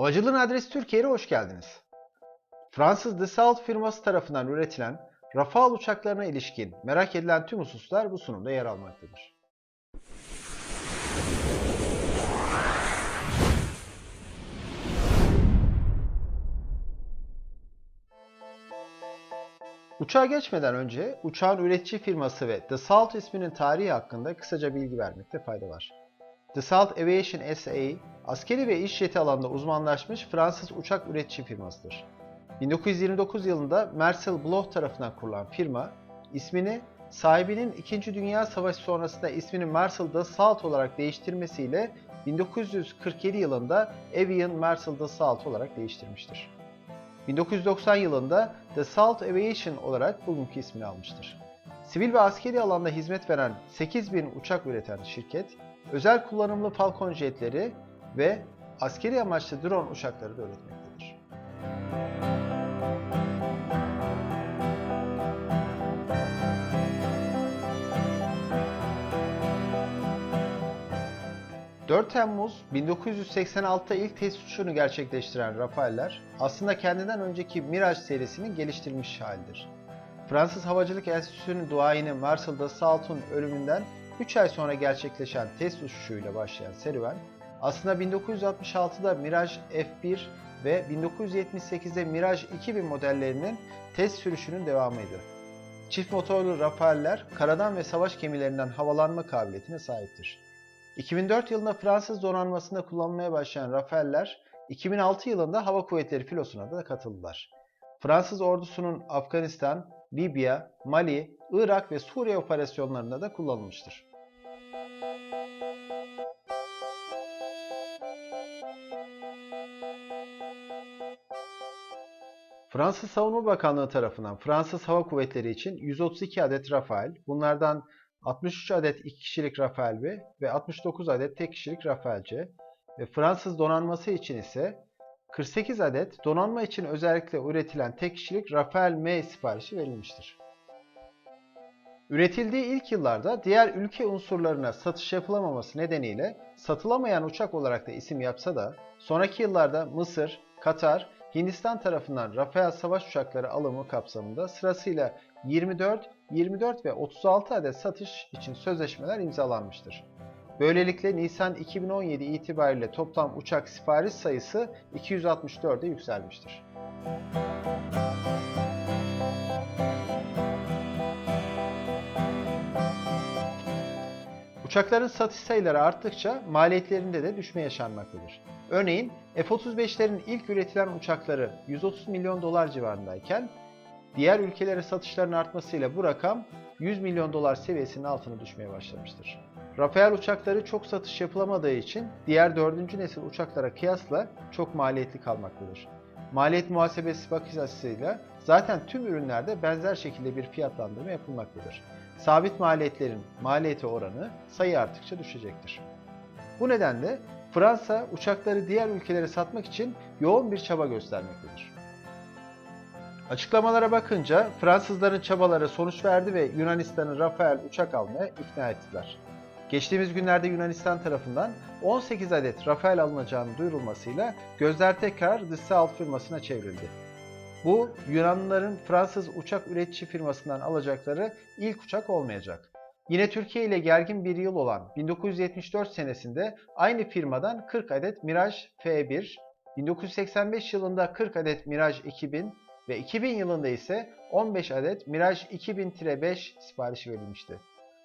Havacılığın adresi Türkiye'ye hoş geldiniz. Fransız Dassault firması tarafından üretilen Rafale uçaklarına ilişkin merak edilen tüm hususlar bu sunumda yer almaktadır. Uçağa geçmeden önce uçağın üretici firması ve Dassault isminin tarihi hakkında kısaca bilgi vermekte fayda var. Dassault Aviation SA, askeri ve iş jeti alanında uzmanlaşmış Fransız uçak üretici firmasıdır. 1929 yılında Marcel Bloch tarafından kurulan firma, ismini sahibinin 2. Dünya Savaşı sonrasında ismini Marcel Dassault olarak değiştirmesiyle 1947 yılında Avion Marcel Dassault olarak değiştirmiştir. 1990 yılında Dassault Aviation olarak bugünkü ismini almıştır. Sivil ve askeri alanda hizmet veren 8000 uçak üreten şirket, özel kullanımlı Falcon jetleri ve askeri amaçlı drone uçakları da üretmektedir. ...4 Temmuz 1986'da ilk test uçuşunu gerçekleştiren Rafale'ler aslında kendinden önceki Mirage serisinin geliştirilmiş halidir. Fransız Havacılık Enstitüsü'nün duayeni Marcel Dassault'un ölümünden 3 ay sonra gerçekleşen test uçuşuyla başlayan serüven, aslında 1966'da Mirage F1 ve 1978'de Mirage 2000 modellerinin test sürüşünün devamıydı. Çift motorlu Rafale'ler karadan ve savaş gemilerinden havalanma kabiliyetine sahiptir. 2004 yılında Fransız donanmasında kullanılmaya başlayan Rafale'ler 2006 yılında Hava Kuvvetleri filosuna da katıldılar. Fransız ordusunun Afganistan, Libya, Mali, Irak ve Suriye operasyonlarında da kullanılmıştır. Fransız Savunma Bakanlığı tarafından Fransız Hava Kuvvetleri için 132 adet Rafale, bunlardan 63 adet 2 kişilik Rafale B ve 69 adet tek kişilik Rafale C ve Fransız donanması için ise 48 adet donanma için özellikle üretilen tek kişilik Rafale M siparişi verilmiştir. Üretildiği ilk yıllarda diğer ülke unsurlarına satış yapılamaması nedeniyle satılamayan uçak olarak da isim yapsa da sonraki yıllarda Mısır, Katar, Hindistan tarafından Rafale savaş uçakları alımı kapsamında sırasıyla 24, 24 ve 36 adet satış için sözleşmeler imzalanmıştır. Böylelikle Nisan 2017 itibariyle toplam uçak sipariş sayısı 264'e yükselmiştir. Uçakların satış sayıları arttıkça maliyetlerinde de düşme yaşanmaktadır. Örneğin F-35'lerin ilk üretilen uçakları 130 milyon dolar civarındayken diğer ülkelere satışların artmasıyla bu rakam 100 milyon dolar seviyesinin altına düşmeye başlamıştır. Rafael uçakları çok satış yapılamadığı için diğer 4. nesil uçaklara kıyasla çok maliyetli kalmaktadır. Maliyet muhasebesi bakış açısıyla zaten tüm ürünlerde benzer şekilde bir fiyatlandırma yapılmaktadır. Sabit maliyetlerin maliyeti oranı sayı arttıkça düşecektir. Bu nedenle Fransa uçakları diğer ülkelere satmak için yoğun bir çaba göstermektedir. Açıklamalara bakınca Fransızların çabaları sonuç verdi ve Yunanistan'ı Rafael uçak almaya ikna ettiler. Geçtiğimiz günlerde Yunanistan tarafından 18 adet Rafael alınacağını duyurulmasıyla gözler tekrar Dassault firmasına çevrildi. Bu Yunanlıların Fransız uçak üretici firmasından alacakları ilk uçak olmayacak. Yine Türkiye ile gergin bir yıl olan 1974 senesinde aynı firmadan 40 adet Mirage F1, 1985 yılında 40 adet Mirage 2000 ve 2000 yılında ise 15 adet Mirage 2000-5 siparişi verilmişti.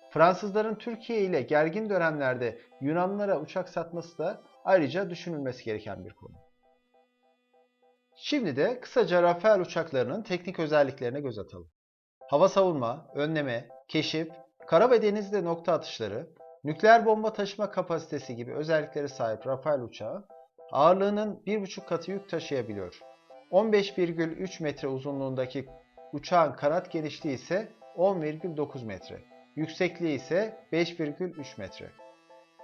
Fransızların Türkiye ile gergin dönemlerde Yunanlılara uçak satması da ayrıca düşünülmesi gereken bir konu. Şimdi de kısaca Rafael uçaklarının teknik özelliklerine göz atalım. Hava savunma, önleme, keşif, kara ve denizde nokta atışları, nükleer bomba taşıma kapasitesi gibi özelliklere sahip Rafael uçağı ağırlığının 1,5 katı yük taşıyabiliyor. 15,3 metre uzunluğundaki uçağın kanat genişliği ise 10,9 metre. Yüksekliği ise 5,3 metre.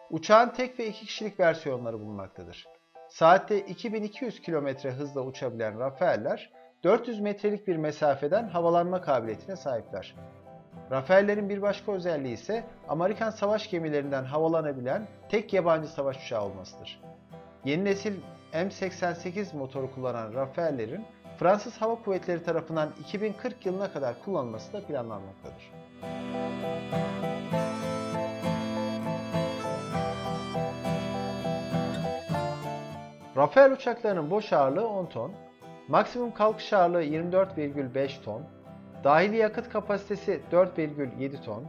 Uçağın tek ve iki kişilik versiyonları bulunmaktadır. Saatte 2200 km hızla uçabilen Rafael'ler 400 metrelik bir mesafeden havalanma kabiliyetine sahipler. Rafael'lerin bir başka özelliği ise Amerikan savaş gemilerinden havalanabilen tek yabancı savaş uçağı olmasıdır. Yeni nesil M88 motoru kullanan Rafale'lerin Fransız Hava Kuvvetleri tarafından 2040 yılına kadar kullanılması da planlanmaktadır. Rafael uçaklarının boş ağırlığı 10 ton, maksimum kalkış ağırlığı 24,5 ton, dahili yakıt kapasitesi 4,7 ton,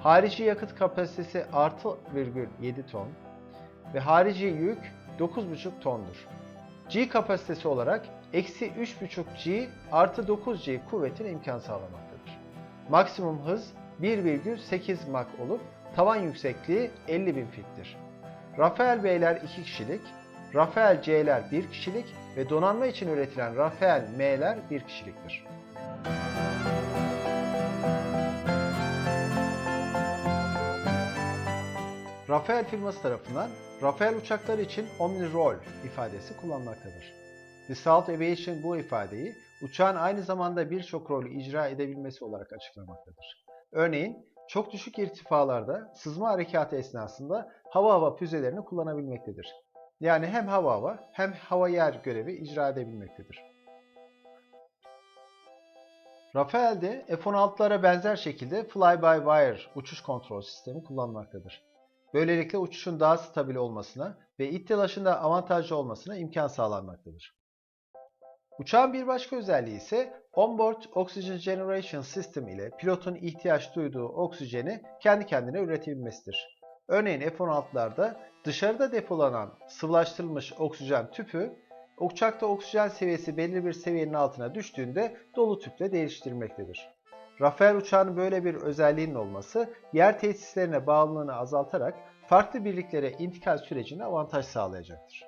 harici yakıt kapasitesi artı virgül 7 ton ve harici yük 9,5 tondur. G kapasitesi olarak eksi 3,5 G artı 9 G kuvvetine imkan sağlamaktadır. Maksimum hız 1,8 Mach olup tavan yüksekliği 50.000 fittir. Rafael B'ler 2 kişilik, Rafael C'ler 1 kişilik ve donanma için üretilen Rafael M'ler 1 kişiliktir. Rafael firması tarafından Rafael uçakları için Omni Roll ifadesi kullanılmaktadır. Dassault Aviation bu ifadeyi uçağın aynı zamanda birçok rolü icra edebilmesi olarak açıklamaktadır. Örneğin çok düşük irtifalarda sızma harekatı esnasında hava hava füzelerini kullanabilmektedir. Yani hem hava hava hem hava yer görevi icra edebilmektedir. Rafael'de F-16'lara benzer şekilde fly-by-wire uçuş kontrol sistemi kullanmaktadır. Böylelikle uçuşun daha stabil olmasına ve ittilaşında avantajlı olmasına imkan sağlanmaktadır. Uçağın bir başka özelliği ise Onboard Oxygen Generation System ile pilotun ihtiyaç duyduğu oksijeni kendi kendine üretebilmesidir. Örneğin F-16'larda dışarıda depolanan sıvılaştırılmış oksijen tüpü uçakta oksijen seviyesi belli bir seviyenin altına düştüğünde dolu tüple değiştirmektedir. Rafael uçağının böyle bir özelliğinin olması yer tesislerine bağımlılığını azaltarak farklı birliklere intikal sürecinde avantaj sağlayacaktır.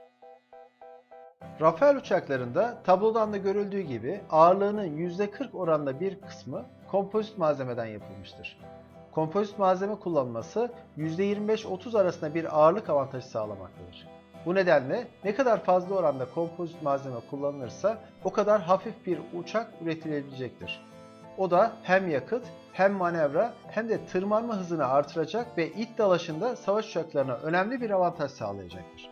Rafael uçaklarında tablodan da görüldüğü gibi ağırlığının %40 oranında bir kısmı kompozit malzemeden yapılmıştır. Kompozit malzeme kullanılması %25-30 arasında bir ağırlık avantajı sağlamaktadır. Bu nedenle ne kadar fazla oranda kompozit malzeme kullanılırsa o kadar hafif bir uçak üretilebilecektir. O da hem yakıt hem manevra hem de tırmanma hızını artıracak ve it dalaşında savaş uçaklarına önemli bir avantaj sağlayacaktır.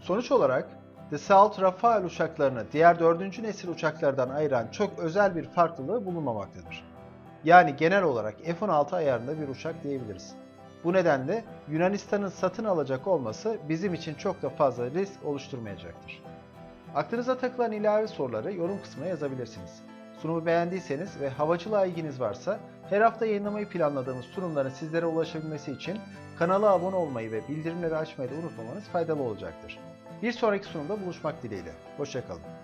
Sonuç olarak Dassault Rafale uçaklarını diğer 4. nesil uçaklardan ayıran çok özel bir farklılığı bulunmamaktadır. Yani genel olarak F-16 ayarında bir uçak diyebiliriz. Bu nedenle Yunanistan'ın satın alacak olması bizim için çok da fazla risk oluşturmayacaktır. Aklınıza takılan ilave soruları yorum kısmına yazabilirsiniz. Sunumu beğendiyseniz ve havacılığa ilginiz varsa her hafta yayınlamayı planladığımız sunumların sizlere ulaşabilmesi için kanala abone olmayı ve bildirimleri açmayı da unutmamanız faydalı olacaktır. Bir sonraki sunumda buluşmak dileğiyle. Hoşçakalın.